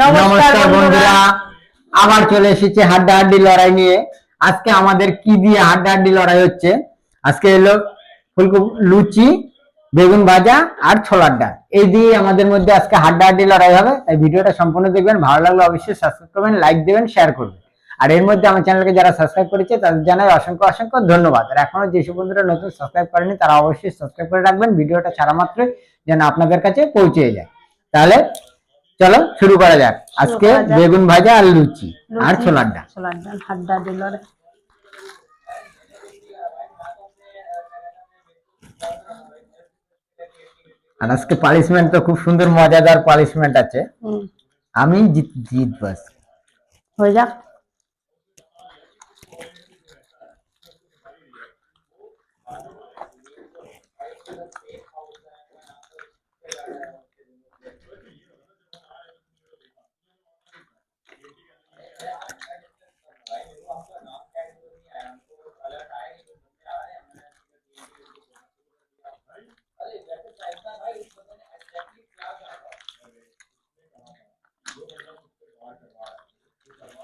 নমস্কার বন্ধুরা। আবার চলে এসেছে হাড্ডাহাড্ডি লড়াই নিয়ে। আজকে আমাদের কি দিয়ে হাড্ডাহাড্ডি লড়াই হচ্ছে? আজকে এলো ফুলকপি লুচি বেগুন ভাজা আর ছোলার ডাল এই দিয়ে আমাদের মধ্যে আজকে হাড্ডাহাড্ডি লড়াই হবে। তাই ভিডিওটা সম্পূর্ণ দেখবেন। ভালো লাগলে অবশ্যই সাবস্ক্রাইব করবেন লাইক দেবেন শেয়ার করবেন। আর এর মধ্যে আমার চ্যানেলকে যারা সাবস্ক্রাইব করেছে তাদের জানাই অসংখ্য অসংখ্য ধন্যবাদ। আর এখনও যেসব বন্ধুরা নতুন সাবস্ক্রাইব করেনি তারা অবশ্যই সাবস্ক্রাইব করে রাখবেন। ভিডিওটা ছাড়া মাত্রই যেন আপনাদের কাছে পৌঁছে যায়। তাহলে চলো শুরু করা যাক। আজকে বেগুন ভাজা আর লুচি আর ছোলার ডাল। ছোলার ডাল হাড্ডা দিল আর আজকে পালিশমেন্ট তো খুব সুন্দর মজাদার পালিশমেন্ট আছে। আমি জিত জিতবো আজকে। হয়ে যাক। I don't.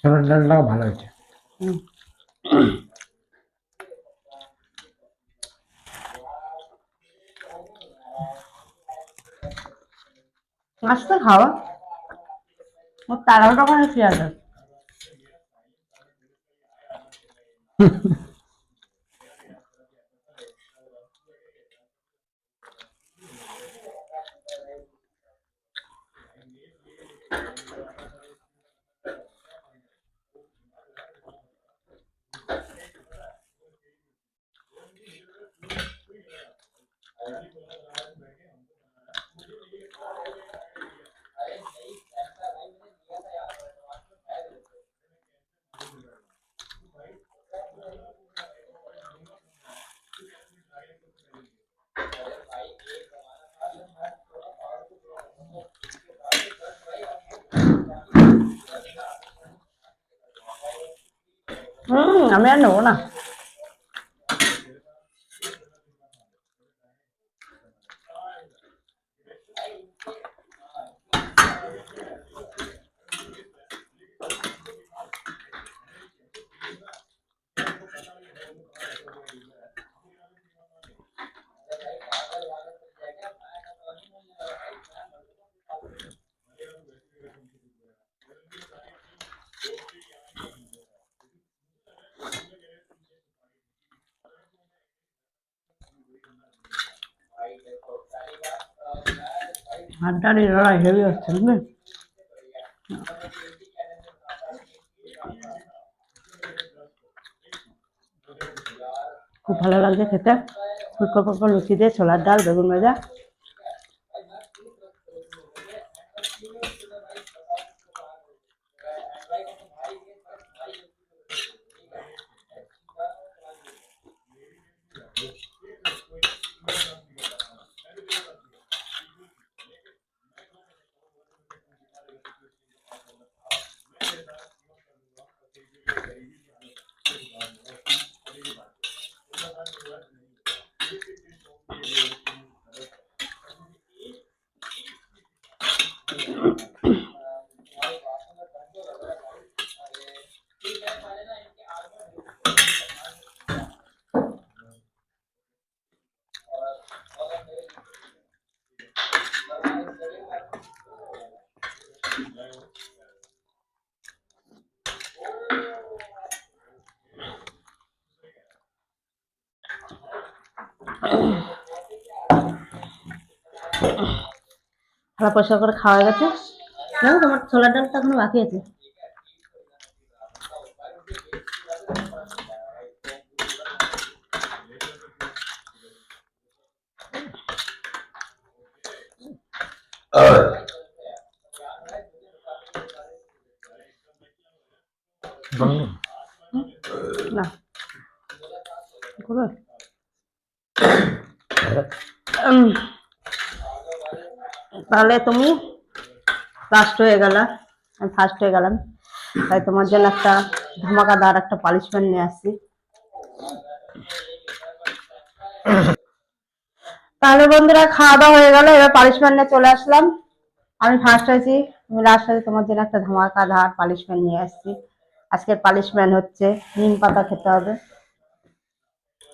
ছোলার ডালটাও ভালো হয়েছে। আস্তে খাওয়া ও তাড়াহুড়ো করে খেয়ে আছে হুম আমি আর নেব না হাড্ডার এই লড়াই হেভি হচ্ছে খুব ভালো লাগছে খেতে। ফুলকো ফুলকো লুচি দিয়ে ছোলার ডাল, বেগুন ভাজা। থালা পরিষ্কার করে খাওয়া গেছে। না তোমার ছোলার ডালটা এখনও বাকি আছে। না। তাহলে তুমি লাস্ট হয়ে গেল। আমি ফার্স্ট হয়ে গেলাম। তাই তোমার জন্য একটা ধামাকাদার একটা পালিশমেন্ট নিয়ে আসছি। তাহলে বন্ধুরা খাওয়া দাওয়া হয়ে গেল, এবার পালিশমেন্ট নিয়ে চলে আসলাম। আমি ফার্স্ট হয়েছি আমি লাস্ট হয়েছি, তোমার জন্য একটা ধামাকাদার পালিশমেন্ট নিয়ে আসছি। আজকের পালিশমেন্ট হচ্ছে নিম পাতা খেতে হবে।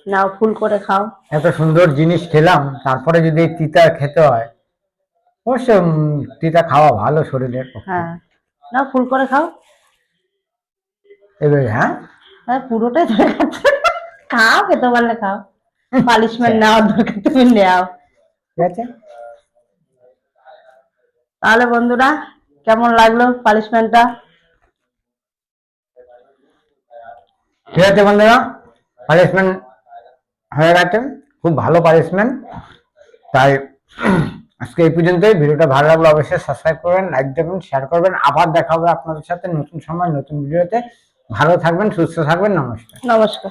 নাও ফুল করে খাও। এত সুন্দর জিনিস খেলাম তারপরে যদি তিতা খেতে হয় অবশ্য তিতা খাওয়া ভালো শরীরের হ্যাঁ। নাও ফুল করে খাও। এবার হ্যাঁ? হ্যাঁ পুরোটাই ধরে গেছে খাও খেতে পারলে খাও। পালিশমেন্ট নেওয়ার দরকার তুমি নেও ঠিক আছে। তাহলে বন্ধুরা কেমন লাগল পালিশমেন্টটা? ঠিক আছে বন্ধুরা পানিশমেন্ট হয়ে গেছে, খুব ভালো পানিশমেন্ট। তাই আজকে এই পর্যন্তই। ভিডিওটা ভালো লাগল অবশ্যই সাবস্ক্রাইব করবেন লাইক দেবেন শেয়ার করবেন। আবার দেখা হবে আপনাদের সাথে নতুন সময়, নতুন ভিডিওতে। ভালো থাকবেন, সুস্থ থাকবেন, নমস্কার। নমস্কার।